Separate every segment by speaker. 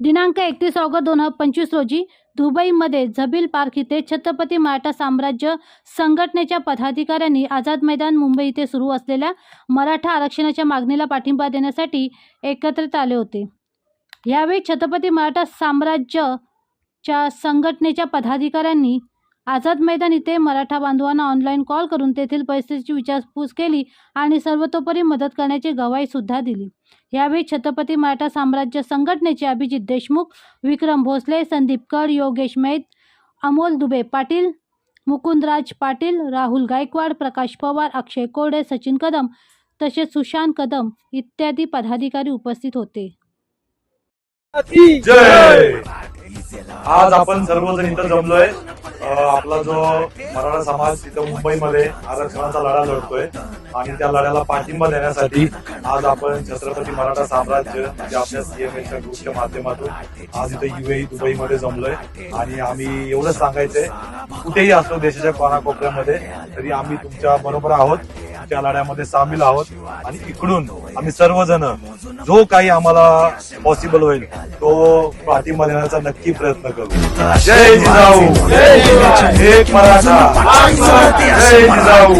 Speaker 1: दिनांक एकतीस ऑगस्ट दोन हजार पंचवीस रोजी दुबईमध्ये झबील पार्क इथे छत्रपती मराठा साम्राज्य संघटनेच्या पदाधिकाऱ्यांनी आझाद मैदान मुंबई इथे सुरू असलेल्या मराठा आरक्षणाच्या मागणीला पाठिंबा देण्यासाठी एकत्रित आले होते. यावेळी छत्रपती मराठा साम्राज्यच्या संघटनेच्या पदाधिकाऱ्यांनी आझाद मैदान इथे मराठा बांधवांना ऑनलाईन कॉल करून तेथील परिस्थितीची विचारपूस केली आणि सर्वतोपरी मदत करण्याची ग्वाही सुद्धा दिली. यावेळी छत्रपती मराठा साम्राज्य संघटनेचे अभिजित देशमुख विक्रम भोसले संदीप कड योगेश मैत अमोल दुबे पाटील मुकुंदराज पाटील राहुल गायकवाड प्रकाश पवार अक्षय कोडे सचिन कदम तसेच सुशांत कदम इत्यादी पदाधिकारी उपस्थित होते.
Speaker 2: जय! आज आपण सर्वजण इथं जमलोय. आपला जो मराठा समाज तिथं मुंबईमध्ये आरक्षणाचा लढा लढतोय आणि त्या लढ्याला पाठिंबा देण्यासाठी आज आपण छत्रपती मराठा साम्राज्य म्हणजे आपल्या सीएमएच्या ग्रुपच्या माध्यमातून आज इथं युएई दुबईमध्ये जमलोय. आणि आम्ही एवढंच सांगायचंय कुठेही असलो देशाच्या कोणाकोपऱ्यामध्ये तरी आम्ही तुमच्या बरोबर आहोत. त्या लढ्यामध्ये सामील आहोत. आणि इकडून आम्ही सर्वजण जो काही आम्हाला पॉसिबल होईल तो पाठिंबा देण्याचा नक्की प्रयत्न करू. जय जिजाऊ. एक मराठा. जय जिजाऊ.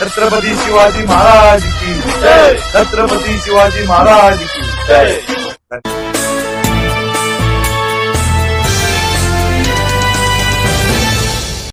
Speaker 2: छत्रपती शिवाजी महाराज की छत्रपती शिवाजी महाराज की